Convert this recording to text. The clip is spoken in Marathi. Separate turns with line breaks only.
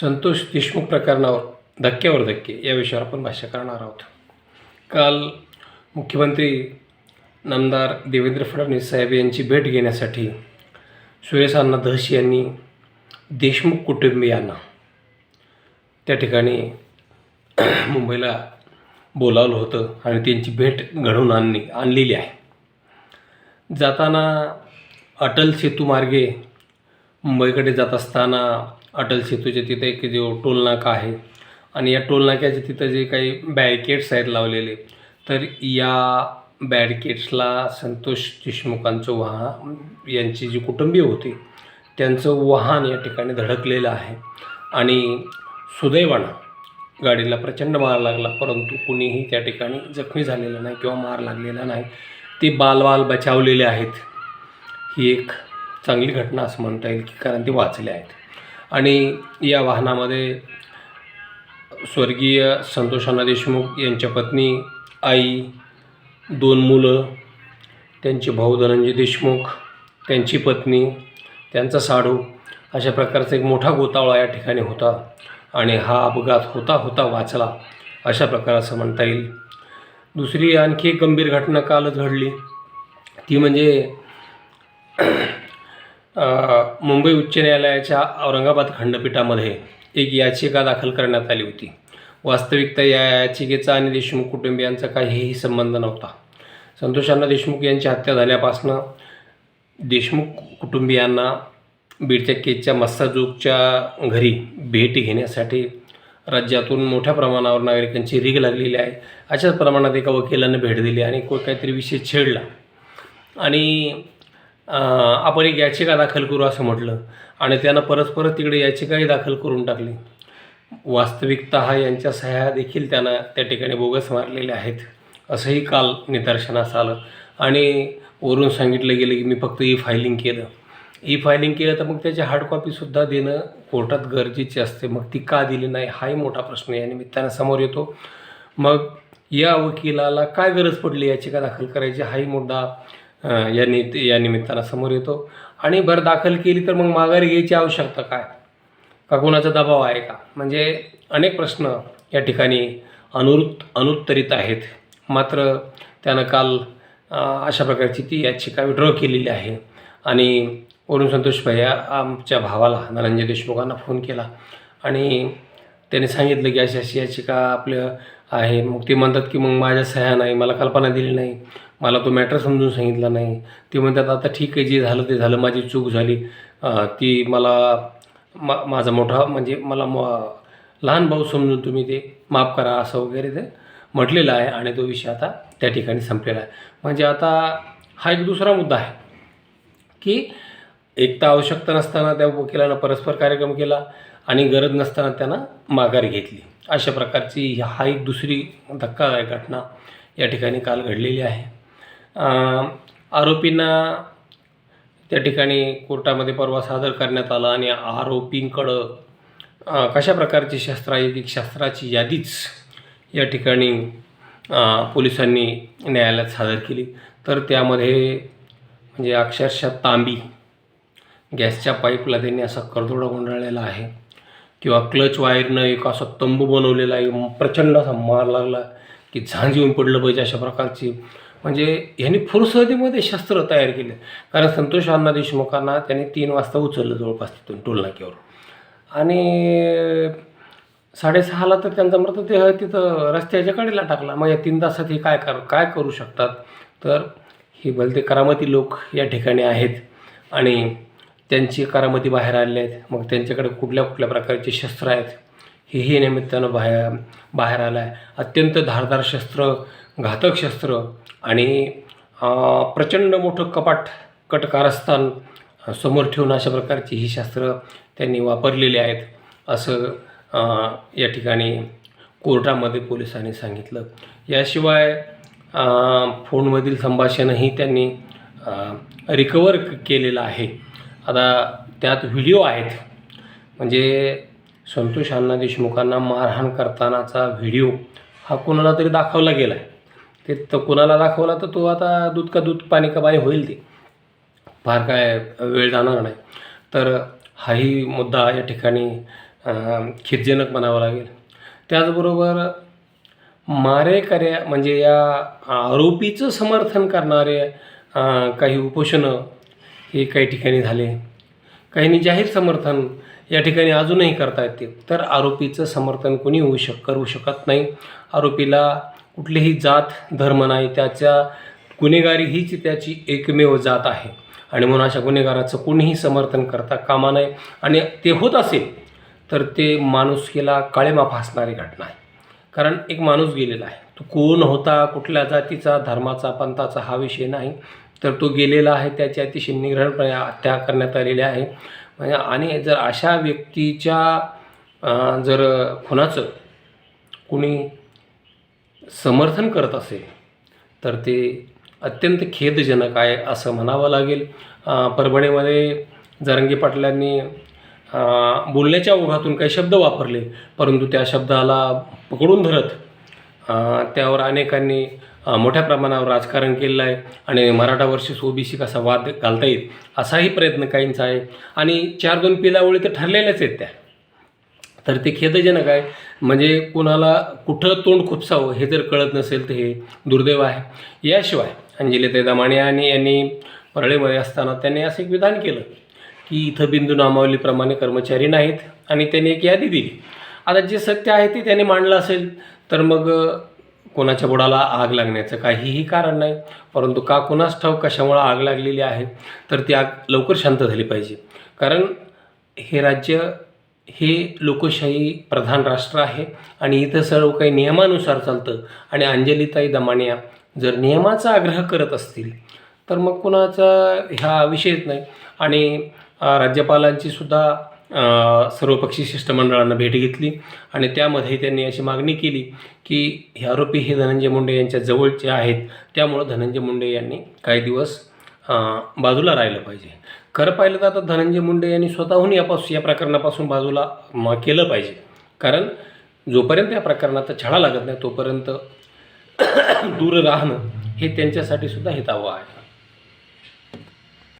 संतोष देशमुख प्रकरणावर धक्क्यावर धक्के या विषयावर आपण भाष्य करणार आहोत. काल मुख्यमंत्री नामदार देवेंद्र फडणवीस साहेब यांची भेट घेण्यासाठी सुरेश अण्णा धस यांनी देशमुख कुटुंबियांना त्या ठिकाणी मुंबईला बोलावलं होतं आणि त्यांची भेट घडवून आणली आणलेली आहे. जाताना अटल सेतू मार्गे मुंबईकडे जात असताना अटल सेतूच्या तिथे एक जो टोलनाका आहे आणि या टोलनाक्याच्या तिथं जे काही बॅरिकेड्स आहेत लावलेले तर या बॅरिकेड्सला संतोष देशमुखांचं वाहन यांची जी कुटुंबीय होती त्यांचं वाहन या ठिकाणी धडकलेलं आहे. आणि सुदैवानं गाडीला प्रचंड मार लागला परंतु कुणीही त्या ठिकाणी जखमी झालेलं नाही किंवा मार लागलेला नाही. ते बालवाल बचावलेले आहेत. ही एक चांगली घटना असं म्हणता येईल की कारण ते वाचल्या आहेत. आणि या वाहनामध्ये स्वर्गीय संतोषाना देशमुख यांच्या पत्नी आई दोन मुलं त्यांचे भाऊ धनंजय देशमुख त्यांची पत्नी त्यांचा साडू अशा प्रकारचा एक मोठा गोतावळा या ठिकाणी होता आणि हा अपघात होता होता वाचला अशा प्रकाराचं म्हणता येईल. दुसरी आणखी एक गंभीर घटना कालच घडली. ती म्हणजे मुंबई उच्च न्यायालयाच्या औरंगाबाद खंडपीठामध्ये एक याचिका दाखल करण्यात आली होती. वास्तविकता या याचिकेचा आणि देशमुख कुटुंबियांचा काहीही संबंध नव्हता. संतोषांना देशमुख यांची हत्या झाल्यापासनं देशमुख कुटुंबियांना बीडच्या केजच्या मस्साजोगच्या घरी भेट घेण्यासाठी राज्यातून मोठ्या प्रमाणावर नागरिकांची रीग लागलेली आहे. अशाच प्रमाणात एका वकिलानं भेट दिली आणि को काहीतरी विषय छेडला. आणि आपण एक याचिका दाखल करू असं म्हटलं आणि त्यानं परस्पर तिकडे याचिकाही दाखल करून टाकली. वास्तविकता हा यांच्या सह्या देखील त्यांना त्या ठिकाणी बोगस मारलेल्या आहेत असंही काल निदर्शनास आलं. आणि वरून सांगितलं गेलं की मी फक्त ई फायलिंग केलं. ई फायलिंग केलं तर मग त्याची हार्ड कॉपीसुद्धा देणं कोर्टात गरजेची असते. मग ती का दिली नाही हाही मोठा प्रश्न या निमित्तानं समोर येतो. मग या वकिलाला काय गरज पडली याचिका दाखल करायची हाही मुद्दा या नि या निमित्तानं समोर येतो. आणि भर दाखल केली तर मग माघारी घ्यायची आवश्यकता काय? का कोणाचा दबाव आहे का? म्हणजे अनेक प्रश्न या ठिकाणी अनुरुत अनुत्तरित आहेत. मात्र त्यानं काल अशा प्रकारची ती याचिका विड्रॉ केलेली आहे. आणि वरून संतोष भैया आमच्या भावाला धनंजय देशमुखांना फोन केला. आणि त्याने सांगितलं की अशी अशी याचिका आपलं आहे. मग ते म्हणतात की मग माझ्या सह्या नाही मला कल्पना दिली नाही. मला तो मॅटर समजून सांगितला नाही. ते म्हणतात आता ठीक आहे जे झालं ते झालं माझी चूक झाली. ती मला मा माझा मोठा म्हणजे मला म लहान भाऊ समजून तुम्ही ते माफ करा असं वगैरे ते म्हटलेलं आहे आणि तो विषय आता त्या ठिकाणी संपलेला आहे. म्हणजे आता हा एक दुसरा मुद्दा आहे की एक तर आवश्यकता नसताना त्या वकिलानं परस्पर कार्यक्रम केला आणि गरज नसताना त्यानं माघार घेतली. अशा प्रकारची हा एक दुसरी धक्कादायक घटना या ठिकाणी काल घडलेली आहे. आरोपींना त्या ठिकाणी कोर्टामध्ये परवा सादर करण्यात आला आणि आरोपींकडं कशा प्रकारची शस्त्र आहे ती शस्त्राची यादीच या ठिकाणी पोलिसांनी न्यायालयात सादर केली. तर त्यामध्ये म्हणजे अक्षरशः तांबी गॅसच्या पाईपला त्यांनी असा करदोडा गुंडाळलेला आहे किंवा क्लच वायरनं एक असा तंबू बनवलेला आहे प्रचंड असा मार लागला की झांज येऊन पडलं पाहिजे अशा प्रकारची म्हणजे ह्यांनी फुरसदीमध्ये शस्त्र तयार केले. कारण संतोष अण्णा देशमुखांना त्यांनी तीन वाजता उचललं जवळपास तिथून टोलनाक्यावर आणि साडेसहाला तर त्यांचा मृतदेह तिथं रस्त्याच्या कडेला टाकला. मग या तीन तासात हे काय कर काय करू शकतात? तर हे भलते करामती लोक या ठिकाणी आहेत. आणि त्यांची करामती बाहेर आलेले आहेत. मग त्यांच्याकडे कुठल्या कुठल्या प्रकारचे शस्त्र आहेत? हेही निमित्तानं बाहेर बाहेर आलं आहे अत्यंत धारदार शस्त्र घातक शस्त्र आणि प्रचंड मोठं कपाट कटकारस्थान समोर ठेवून अशा प्रकारची ही शस्त्र त्यांनी वापरलेली आहेत असं या ठिकाणी कोर्टामध्ये पोलिसांनी सांगितलं. याशिवाय फोनमधील संभाषणही त्यांनी रिकवर केलेलं आहे. आता त्यात व्हिडिओ आहेत. म्हणजे संतोष अण्णा देशमुखांना मारहाण करतानाचा व्हिडिओ हा कोणाला तरी दाखवला गेला आहे ते तर कोणाला दाखवला तर तो आता दूध का दूध पाणी का पाणी होईल ते. फार काय वेळ जाणार नाही. तर हाही मुद्दा या ठिकाणी अं, म्हणावा लागेल. त्याचबरोबर मारेकऱ्या म्हणजे या आरोपीचं समर्थन करणारे काही उपोषणं हे काही ठिकाणी झाले. काहींनी जाहीर समर्थन या ठिकाणी अजूनही करता येते तर आरोपीचं समर्थन कोणी होऊ शक करू शकत नाही. आरोपीला कुठलीही जात धर्म नाही त्याच्या गुन्हेगारी हीच त्याची एकमेव जात आहे. आणि म्हणून अशा गुन्हेगाराचं कोणीही समर्थन करता कामा नये. आणि ते होत असेल तर ते माणुसकीला काळेमा फासणारी घटना आहे. कारण एक माणूस गेलेला आहे. तो कोण होता कुठल्या जातीचा धर्माचा पंथाचा हा विषय नाही. तर तो गेलेला आहे त्याची अतिशय निग्रहणपणे हत्या करण्यात आलेली आहे. म्हणजे आणि जर अशा व्यक्तीच्या जर खुनाचं कुणी समर्थन करत असेल तर ते अत्यंत खेदजनक आहे असं म्हणावं लागेल. परभणीमध्ये जरंगी पाटलांनी बोलण्याच्या ओघातून काही शब्द वापरले परंतु त्या शब्दाला पकडून धरत त्यावर अनेकांनी मोठ्या प्रमाणावर राजकारण केलेलं आहे आणि मराठा वर्सेस ओबीसी कसा वाद घालता येईल असाही प्रयत्न काहींचा आहे. आणि चार दोन पिलावळी तर ठरलेल्याच आहेत त्या. तर ते खेदजनक आहे. म्हणजे कुणाला कुठं तोंड खुपसावं हे जर कळत नसेल तर हे दुर्दैव आहे. याशिवाय अंजलीताई दामाणे आणि यांनी परळीमध्ये असताना त्यांनी असं एक विधान केलं की इथं बिंदू नामावलीप्रमाणे कर्मचारी नाहीत आणि त्यांनी एक यादी दिली. आता जे सत्य आहे ते त्यांनी मांडलं असेल तर मग कोणाच्या बुडाला आग लागण्याचं काहीही कारण नाही. परंतु का कुणास ठाऊक कशामुळं आग लागलेली आहे? तर ती आग लवकर शांत झाली पाहिजे. कारण हे राज्य हे लोकशाही प्रधान राष्ट्र आहे आणि इथं सर्व काही नियमानुसार चालतं. आणि अंजलीताई दमानिया जर नियमाचा आग्रह करत असतील तर मग कुणाचा ह्या विषयच नाही. आणि राज्यपालांची सुद्धा सर्वपक्षीय शिष्टमंडळानं भेट घेतली आणि त्यामध्ये त्यांनी अशी मागणी केली की हे आरोपी हे धनंजय मुंडे यांच्या जवळचे आहेत. त्यामुळं धनंजय मुंडे यांनी काही दिवस बाजूला राहिलं पाहिजे. खरं पाहिलं तर आता धनंजय मुंडे यांनी स्वतःहून यापासून या प्रकरणापासून बाजूला म केलं पाहिजे. कारण जोपर्यंत या प्रकरणाचा छडा लागत नाही तोपर्यंत दूर राहणं हे त्यांच्यासाठी सुद्धा हितावं आहे.